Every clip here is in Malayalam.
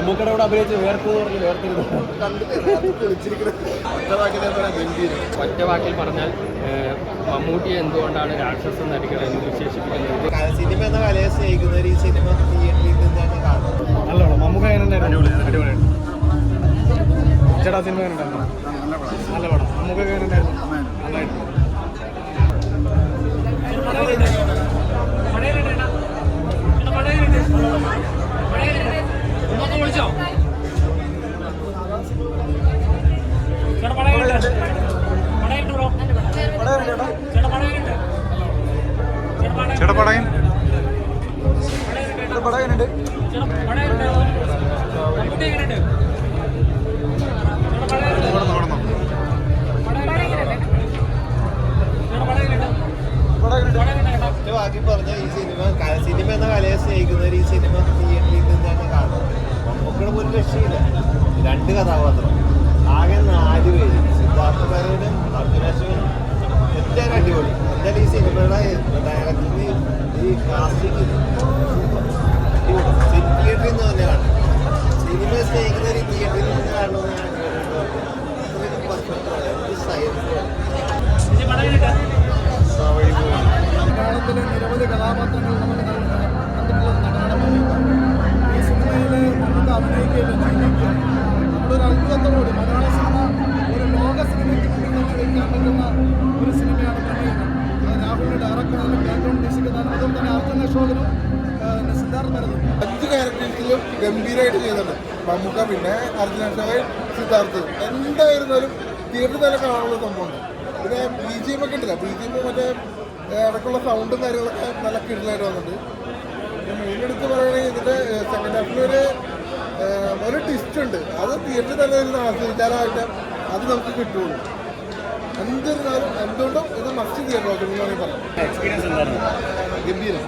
മമ്മൂക്കയുടെ കൂടെ അഭിനയിച്ച് വേർത്ത് പറഞ്ഞ് വേർത്തിരുന്നു ഒറ്റ വാക്കിൽ പറഞ്ഞാൽ മമ്മൂട്ടി എന്തുകൊണ്ടാണ് രാക്ഷസ നടികൾ എന്ന് വിശേഷിപ്പിക്കുന്നത്? സിനിമ എന്ന കലയെ സ്നേഹിക്കുന്നവർ ഈ സിനിമ തിയേറ്ററിൽ നിന്നാണ് കാണുന്നത് കാണും നല്ലോണം മമ്മൂക്ക എങ്ങനെ ചേട്ടാ സിനിമ എങ്ങനെ എങ്ങനെയുണ്ട് ബാക്കി പറഞ്ഞ ഈ സിനിമ സിനിമ എന്ന കലയെ സ്നേഹിക്കുന്നവർ ഈ സിനിമ തിയേറ്ററിൽ നിന്ന് തന്നെ കാണും. മമ്മൂക്കയുടെ ഒരു രക്ഷയില്ല. രണ്ട് കഥാപാത്രം. ആകെ നാല് പേര്. സിദ്ധാർത്ഥ മേനോനും അർജുനേശ്വരനും. എല്ലാവരും അടിപൊളി. എന്തായാലും ഈ സിനിമയുടെ ഡയറക്ടറിന് ഈ കാസ്റ്റിംഗ് തിയേറ്ററിൽ നിന്ന് തന്നെ കാണും സിനിമ സ്നേഹിക്കുന്നവർ തിയേറ്ററിൽ നിന്ന് കാണുമെന്ന് ഒരു അത്രയും ഗംഭീരമായിട്ട് ചെയ്യുന്നുണ്ട് മമ്മൂക്ക പിന്നെ അർജുന അശോകൻ സിദ്ധാർത്ഥ്. എന്തായിരുന്നാലും തിയേറ്ററിൽ തന്നെ കാണാനുള്ള സംഭവമുണ്ട്. പിന്നെ ബി ജി എം ഒക്കെ ഉണ്ടല്ലോ. ബി ജി എം മറ്റേ ഇടയ്ക്കുള്ള സൗണ്ടും കാര്യങ്ങളൊക്കെ നല്ല കിടിലായിട്ട് വന്നിട്ടുണ്ട്. പിന്നെ മെയിൻ എടുത്ത് പറയുകയാണെങ്കിൽ ഇതിന്റെ സെക്കൻഡ് ഹാഫിലൊരു ഒരു ട്വിസ്റ്റ് ഉണ്ട്. അത് തിയേറ്ററിൽ തന്നെ ഒരു ആസ്വദിച്ചാലായിട്ട് അത് നമുക്ക് കിട്ടുള്ളൂ. എന്തിരുന്നാലും എന്തുകൊണ്ടും ഇത് മസ്റ്റ് തിയേറ്റർ നോക്കണമെന്നാണ് പറയാം. എക്സ്പീരിയൻസ് ഗംഭീരം.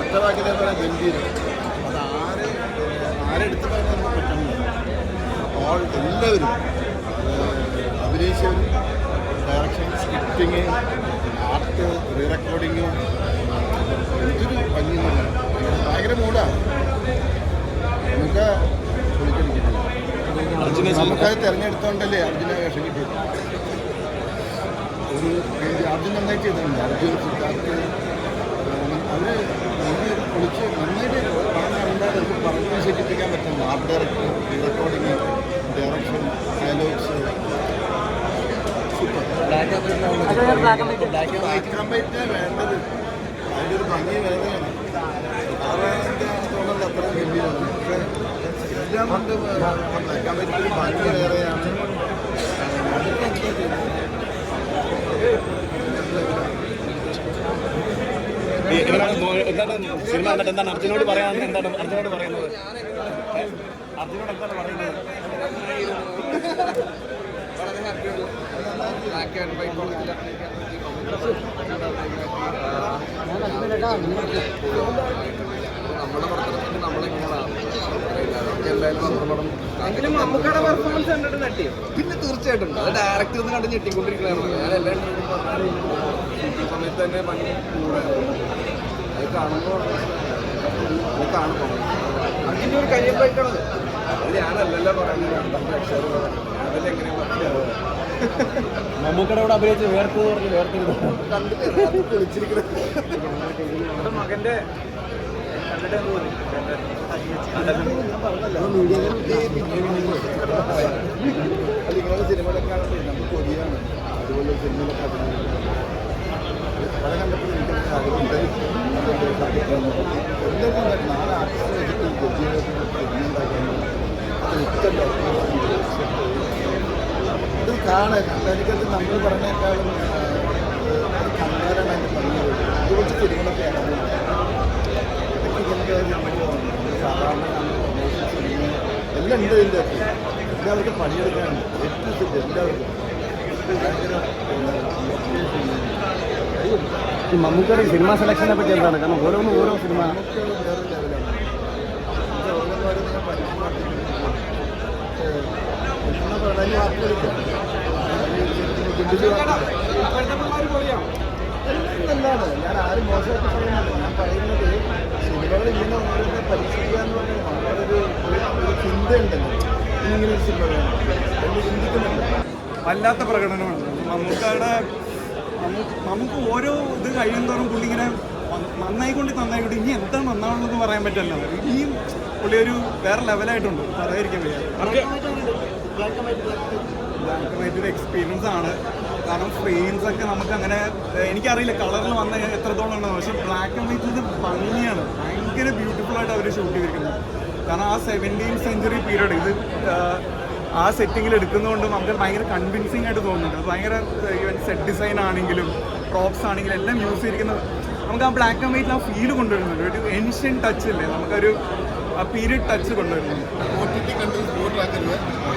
ഒറ്റവാക്കിലെ പറയാം ഗംഭീരം. ആരെടുത്ത് പറയാൻ പറ്റുന്നില്ല ഓൾ എല്ലാവരും അഭിനയിച്ചവരും direction scripting art re recording എന്തൊരു ഭംഗി പറഞ്ഞാൽ. ഭയങ്കര മൂടാണ് നമുക്ക് നമുക്കത് തിരഞ്ഞെടുത്തോണ്ടല്ലേ അർജുന വേഷം കിട്ടിയത് ഒരു അർജുൻ നന്നായി ചെയ്തിട്ടുണ്ട്. അർജുൻ സിദ്ധാർത്ഥ് അവർ വിളിച്ച് നന്നായിട്ട് പറഞ്ഞ എന്തായാലും നമുക്ക് പറഞ്ഞ് ശരിപ്പിക്കാൻ പറ്റും art director recording direction dialogues black and വേണ്ടത്. അതിന്റെ ഒരു ഭംഗി വേറെയാണ്. തോന്നുന്നത് അത്ര ഗംഭീരമാണ്. പക്ഷേ എല്ലാം കൊണ്ട് ബ്ലാക്ക് ആൻഡ് ഭംഗി വേറെയാണ്. എന്താ എന്താണ് സിനിമ? എന്നിട്ട് എന്താണ് അർജുനോട് പറയാൻ എന്താണ് അർജുനോട് പറയുന്നത്? അർജുനോട് എന്താണ് പറയുന്നത് എങ്കിലും മമ്മൂക്കയുടെ പെർഫോമൻസ് കണ്ടിട്ട് തട്ടിയോ? പിന്നെ തീർച്ചയായിട്ടും അത് ഡയറക്റ്റ് ഒന്ന് കണ്ട് ഞെട്ടിക്കൊണ്ടിരിക്കുന്നതാണ് ഞാൻ എല്ലാ സമയത്ത് തന്നെ ഭംഗി കൂടെ. അത് കാണുമ്പോൾ അത് കാണുമ്പോൾ അതിന്റെ ഒരു കഴിയപ്പോയിട്ടാണത് അത് ഞാനല്ലല്ലോ പറയുന്നത് മമ്മൂക്കയുടെ കൂടെ അഭിനയിച്ച് വേർത്ത് പറഞ്ഞ് വേർത്തിരുന്നു. മകന്റെ സിനിമകളൊക്കെ നമുക്ക് കൊതിയാണ് അതുപോലെ സിനിമകളൊക്കെ പല കണ്ടപ്പോൾ അത് കാണാൻ എനിക്കത് നമ്മൾ പറഞ്ഞേക്കാളും അത് കണ്ടാലാണ് അതിന്റെ ഭംഗി കുറച്ച് ഇതിന്റെ ഒരു സാധാരണ സിനിമ എല്ലാം ഉണ്ട് ഇതിന്റെ ഒക്കെ എല്ലാവർക്കും പണിയെടുക്കാനുണ്ട് ഏറ്റവും എല്ലാവർക്കും ഭയങ്കര ഈ മമ്മൂക്കയുടെ സിനിമ സെലക്ഷനെ പറ്റി എന്താണ്? കാരണം ഓരോന്നും ഓരോ സിനിമ. ഞാൻ ആരും മോശമായിട്ട് പറയുന്നില്ല ഞാൻ പറയുന്നത് സിനിമകൾ ഇങ്ങനെ ഓരോന്ന് പരീക്ഷിക്കുക എന്ന് പറയുന്നത് നമ്മളൊരു ഉണ്ടല്ലോ ഇങ്ങനെ ഒരു സിനിമ വേണം. എന്ന് ചിന്തിക്കുന്നുണ്ട്. വല്ലാത്ത പ്രകടനമാണ്. മമ്മൂക്കയുടെ മമ്മൂക്ക് ഓരോ ഇത് കഴിയുന്തോറും പുള്ളി ഇങ്ങനെ നന്നായിക്കൊണ്ട് നന്നായിക്കൊണ്ട് ഇനി എന്താ നന്നാണെന്ന് പറയാൻ പറ്റില്ല. ഇനിയും പുള്ളി ഒരു വേറെ ലെവലായിട്ടുണ്ട്. പറയാതിരിക്കാൻ വയ്യ ബ്ലാക്ക് ആൻഡ് വൈറ്റ് ഒരു എക്സ്പീരിയൻസ് ആണ്. കാരണം ഫ്രെയിംസ് ഒക്കെ നമുക്ക് അങ്ങനെ എനിക്കറിയില്ല കളറിൽ വന്ന എത്രത്തോളം ഉണ്ടെന്ന്. പക്ഷെ ബ്ലാക്ക് ആൻഡ് വൈറ്റ് ഇത് ഭംഗിയാണ്. ഭയങ്കര ബ്യൂട്ടിഫുൾ ആയിട്ട് അവർ ഷൂട്ട് ചെയ്തിരിക്കുന്നത്. കാരണം ആ സെവന്റീൻ സെഞ്ചുറി പീരീഡ് ഇത് ആ സെറ്റിങ്ങിൽ എടുക്കുന്നതുകൊണ്ട് നമുക്ക് ഭയങ്കര കൺവിൻസിങ് ആയിട്ട് തോന്നുന്നുണ്ട്. ഭയങ്കര സെറ്റ് ഡിസൈൻ ആണെങ്കിലും പ്രോപ്സ് ആണെങ്കിലും എല്ലാം യൂസ് ചെയ്തിരിക്കുന്നത് നമുക്ക് ആ ബ്ലാക്ക് ആൻഡ് വൈറ്റിൽ ആ ഫീൽ കൊണ്ടുവരുന്നുണ്ട്. ഒരു ഏൻഷ്യൻ ടച്ച് അല്ലേ നമുക്കൊരു ആ പീരിയഡ് ടച്ച് കൊണ്ടുവരുന്നുണ്ട്.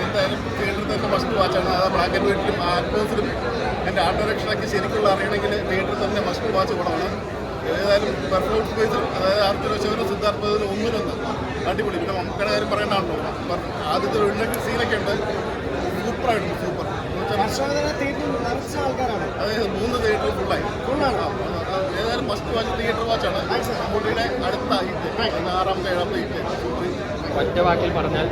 എന്തായാലും തിയേറ്ററിൽ തന്നെ ഫസ്റ്റ് വാച്ചാണ് അത് ബ്ലാക്ക് ആൻഡ് വൈറ്റിലും ആക്ടേഴ്സിലും എന്റെ ആർട്ട് ഡയറക്ഷനൊക്കെ ശരിക്കുള്ള അറിയണമെങ്കിൽ തിയേറ്ററിൽ തന്നെ ഫസ്റ്റ് വാച്ച് പടമാണ് ഏതായാലും പെർഫോമൻസ് വൈസ് അതായത് ആർത്തി ശിവനും സിദ്ധാർത്ഥത്തിൽ ഒന്നിനൊന്ന്. അടിപൊളി. പിന്നെ നമുക്കടെ കാര്യം പറയേണ്ടാണല്ലോ. ആദ്യത്തെ ഉള്ളിലേക്ക് സീനൊക്കെ ഉണ്ട്. സൂപ്പറായിട്ടുണ്ട് സൂപ്പർ അതായത് മൂന്ന് തിയേറ്റർ ഫുള്ളായി ഏതായാലും ഫസ്റ്റ് വാച്ച് തിയേറ്റർ വാച്ചാണ് മമ്മൂട്ടിയുടെ അടുത്ത ഹിറ്റ് ആറാമത്തെ ഏഴാമത്തെ ഹിറ്റ് ഒറ്റ വാക്കിൽ പറഞ്ഞാൽ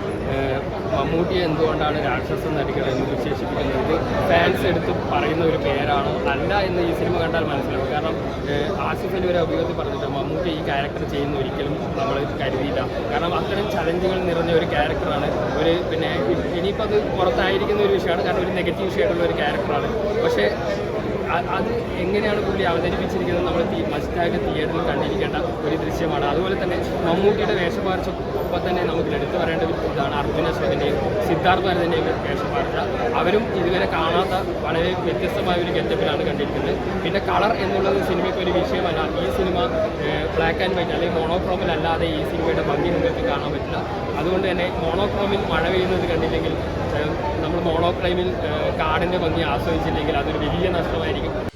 മമ്മൂട്ടിയെ മമ്മൂട്ടി എന്തുകൊണ്ടാണ് രാക്ഷസ നടികൾ എന്ന് വിശേഷിപ്പിക്കുന്നത്? ഫാൻസ് എടുത്ത് പറയുന്ന ഒരു പേരാണോ? അല്ല എന്ന് ഈ സിനിമ കണ്ടാൽ മനസ്സിലാവും. കാരണം ആസിഫ് അലി ഒരു അഭിയോഗത്തിൽ പറഞ്ഞിട്ട് മമ്മൂട്ടി ഈ ക്യാരക്ടർ ചെയ്യുന്ന ഒരിക്കലും നമ്മൾ കരുതിയില്ല. കാരണം അത്തരം ചലഞ്ചുകൾ നിറഞ്ഞ ഒരു ക്യാരക്ടറാണ് ഒരു പിന്നെ ഇനിയിപ്പോൾ അത് പുറത്തായിരിക്കുന്ന ഒരു വിഷയമാണ്. കാരണം ഒരു നെഗറ്റീവ് ഷെയ്ഡുള്ള ഒരു ക്യാരക്ടറാണ് പക്ഷേ അത് എങ്ങനെയാണ് പുള്ളി അവതരിപ്പിച്ചിരിക്കുന്നത് നമ്മൾ മസ്റ്റാഗ് തിയേറ്ററിൽ കണ്ടിരിക്കേണ്ട ഒരു ദൃശ്യമാണ്. അതുപോലെ തന്നെ മമ്മൂട്ടിയുടെ വേഷമാർച്ച ഒപ്പം തന്നെ നമുക്ക് എടുത്തു പറയേണ്ട ഒരു ഇതാണ് അർജുന അശോകന്റെയും സിദ്ധാർത്ഥ ഭരതന്റെയും വേഷമാർച്ച. അവരും ഇതുവരെ കാണാത്ത വളരെ വ്യത്യസ്തമായ ഒരു ഗെറ്റപ്പിലാണ് കണ്ടിരിക്കുന്നത്. പിന്നെ കളർ എന്നുള്ളത് സിനിമയ്ക്ക് ഒരു വിഷയമല്ല. ഈ സിനിമ ബ്ലാക്ക് ആൻഡ് വൈറ്റ് അല്ലെങ്കിൽ മോണോക്രോമിൽ അല്ലാതെ ഈ സിനിമയുടെ ഭംഗി നിങ്ങൾക്ക് കാണാൻ പറ്റില്ല. അതുകൊണ്ട് തന്നെ മോണോക്രോമിൽ മഴ പെയ്യുന്നത് കണ്ടില്ലെങ്കിൽ നമ്മൾ മോണോക്രൈമിൽ കാടിന്റെ ഭംഗി ആസ്വദിച്ചില്ലെങ്കിൽ അതൊരു വലിയ നഷ്ടമായിരിക്കും